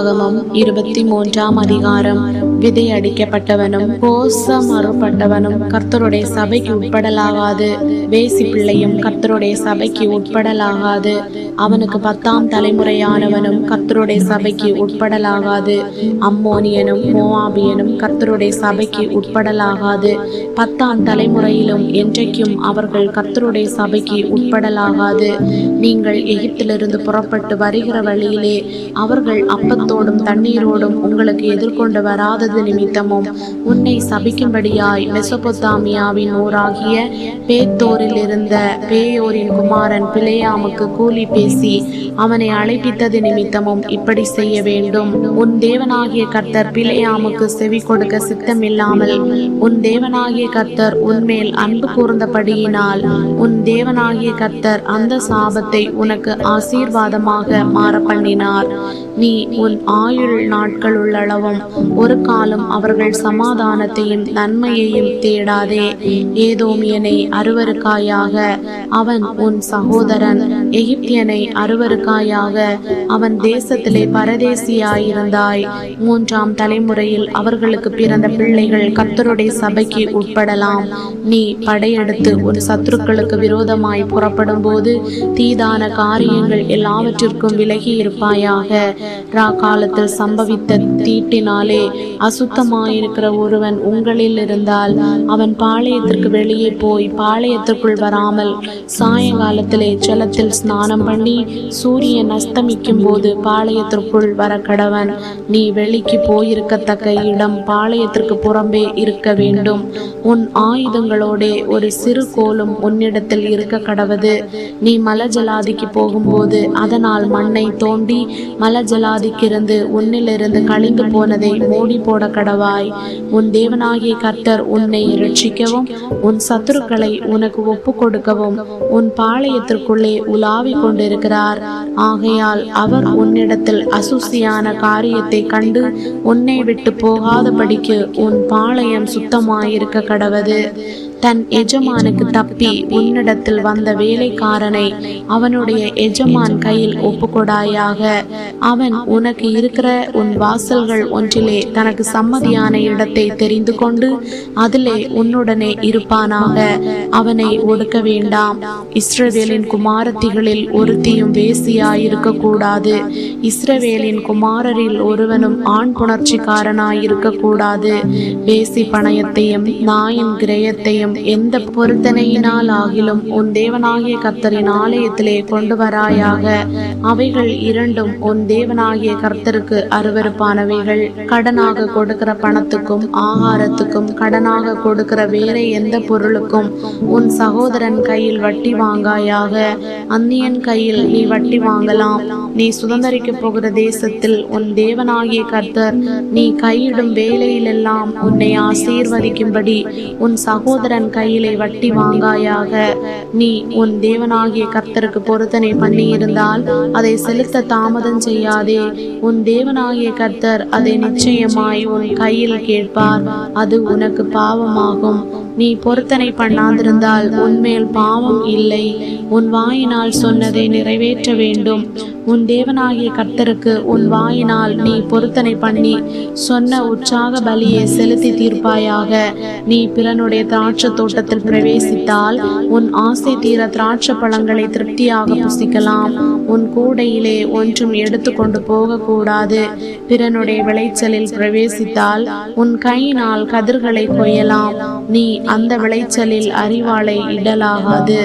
உபாகமம் இருபத்தி மூன்றாம் அதிகாரம். விதை அடிக்கப்பட்டவனும் கோச மறுபட்டவனும் கர்த்தருடைய சபைக்கு உட்படலாகாது. வேசி பிள்ளையும் கர்த்தருடைய சபைக்கு உட்படலாகாது. அவனுக்கு பத்தாம் தலைமுறையானவனும் கர்த்தருடைய சபைக்கு உட்படலாகாது. அம்மோனியனும் மோவாபியனும் கர்த்தருடைய சபைக்கு உட்படலாகாது. பத்தாம் தலைமுறையிலும் என்றைக்கும் அவர்கள் கர்த்தருடைய சபைக்கு உட்படலாகாது. நீங்கள் எகிப்திலிருந்து புறப்பட்டு வருகிற வழியிலே அவர்கள் அப்பத்தோடும் தண்ணீரோடும் உங்களுக்கு எதிர்கொண்டு வராதது நிமித்தமும் உன்னை சபிக்கும்படியாய் மெசபொத்தாமியாவின் ஊராகிய பேத்தோரில் இருந்த பேயோரின் குமாரன் பிளேயாமுக்கு கூலி பேசி அவனை அழைப்பித்தது நிமித்தமும் இப்படி செய்ய வேண்டும். உன் தேவனாகிய கர்த்தர் பிளேயாமுக்கு செவி கொடுக்க சித்தமில்லாமல் உன் தேவனாகிய கர்த்தர் உன்மேல் அன்பு கூர்ந்தபடியினால் உன் தேவனாகிய கர்த்தர் அந்த சாபத்தை உனக்கு ஆசீர்வாதமாக மாற பண்ணினார். நீ உன் ஆயுள் நாட்கள் உள்ளளவும் ஒரு ஆனாலும் அவர்கள் சமாதானத்தையும் நன்மையையும் தேடாதே. ஏதோமியனை அருவருக்காயாக அவன் உன் சகோதரன். எகிப்தியனை அருவருக்காயாக அவன் தேசத்திலே பரதேசியாயிருந்தாய். மூன்றாம் தலைமுறையில் அவர்களுக்கு பிறந்த பிள்ளைகள் கர்த்தருடைய சபைக்கு உட்படலாம். நீ படையெடுத்து ஒரு சத்துருக்களுக்கு விரோதமாய் புறப்படும் போது தீதான காரியங்கள் எல்லாவற்றிற்கும் விலகி இருப்பாயாக ரா காலத்தில் சம்பவித்த தீட்டினாலே அசுத்தமாயிருக்கிற ஒருவன் உங்களில் இருந்தால் அவன் பாளையத்திற்கு வெளியே போய் பாளையத்திற்குள் வராமல் சாயங்காலத்திலே ஜலத்தில் ஸ்நானம் பண்ணி சூரியன் அஸ்தமிக்கும் போது பாளையத்திற்குள் வர கடவன் நீ வெளிக்கு போயிருக்கத்தக்க இடம் பாளையத்திற்கு புறம்பே இருக்க வேண்டும். உன் ஆயுதங்களோடே ஒரு சிறு கோலும் உன்னிடத்தில் இருக்க கடவது. நீ மலஜலாதிக்கு போகும்போது அதனால் மண்ணை தோண்டி மலஜலாதிக்கிருந்து உன்னிலிருந்து கழிந்து போனதை மூடி போட கடவாய். உன் தேவனாகிய கர்த்தர் உன்னை ரட்சிக்கவும் உன் சத்துருக்களை உனக்கு ஒப்பு கொடுக்கவும் உன் பாளையத்திற்குள்ளே உலாவிக் கொண்டிருக்கிறார். ஆகையால் அவர் உன்னிடத்தில் அசுசியான காரியத்தை கண்டு உன்னை விட்டு போகாதபடிக்கு உன் பாளையம் சுத்தமாயிருக்க கடவது. தன் எஜமானுக்கு தப்பி உன்னிடத்தில் வந்த வேலைக்காரனை அவனுடைய எஜமான் கையில் ஒப்புக்கொடாயாக. அவன் உனக்கு இருக்கிற உன் வாசல்கள் ஒன்றிலே தனக்கு சம்மதியான இடத்தை தெரிந்து கொண்டு அதிலே உன்னுடனே இருப்பானாக. அவனை ஒடுக்க வேண்டாம். இஸ்ரவேலின் குமாரத்திகளில் ஒருத்தியும் வேசியாயிருக்க கூடாது இஸ்ரவேலின் குமாரரில் ஒருவனும் ஆண் புணர்ச்சிக்காரனாயிருக்க கூடாது வேசி பணயத்தையும் நாயின் கிரயத்தையும் எந்த பொருத்தனையினால் ஆகிலும் உன் தேவனாகிய கர்த்தரின் ஆலயத்திலே கொண்டு வராயாக. அவைகள் இரண்டும் உன் தேவனாகிய கர்த்தருக்கு அருவருப்பானவைகள். கடனாக கொடுக்கிற பணத்துக்கும் ஆகாரத்துக்கும் கடனாக கொடுக்கிற வேற எந்த பொருளுக்கும் உன் சகோதரன் கையில் வட்டி வாங்காயாக. அந்நியன் கையில் நீ வட்டி வாங்கலாம். நீ சுதந்திரிக்க போகிற தேசத்தில் உன் தேவனாகிய கர்த்தர் நீ கையிடும் வேலையிலெல்லாம் உன்னை ஆசீர்வதிக்கும்படி உன் சகோதரன் கையிலே வட்டி வாங்காயாக. நீ உன் தேவனாகிய கர்த்தருக்கு பொருத்தனை பண்ணி இருந்தால் அதை செலுத்த தாமதம் செய்யாதே. உன் தேவனாகிய கர்த்தர் அதை நிச்சயமாய் உன் கையில் கேட்பார். அது உனக்கு பாவமாகும். நீ பொருத்தனை பண்ணாதிருந்தால் உன்மேல் பாவம் இல்லை. உன் வாயினால் சொன்னதை நிறைவேற்ற வேண்டும். உன் தேவனாகிய கர்த்தருக்கு உன் வாயினால் நீ பொருத்தனை பண்ணி சொன்ன உற்சாக பலியை செலுத்தி தீர்ப்பாயாக. நீ பிறனுடைய திராட்சை தோட்டத்தில் பிரவேசித்தால் உன் ஆசை தீர திராட்சை பழங்களை திருப்தியாக புசிக்கலாம். உன் கூடையிலே ஒன்றும் எடுத்துக்கொண்டு போகக்கூடாது. பிறனுடைய விளைச்சலில் பிரவேசித்தால் உன் கையினால் கதிர்களை கொய்யலாம் நீ அந்த விளைச்சலில் அறிவாளை இடலாகாது.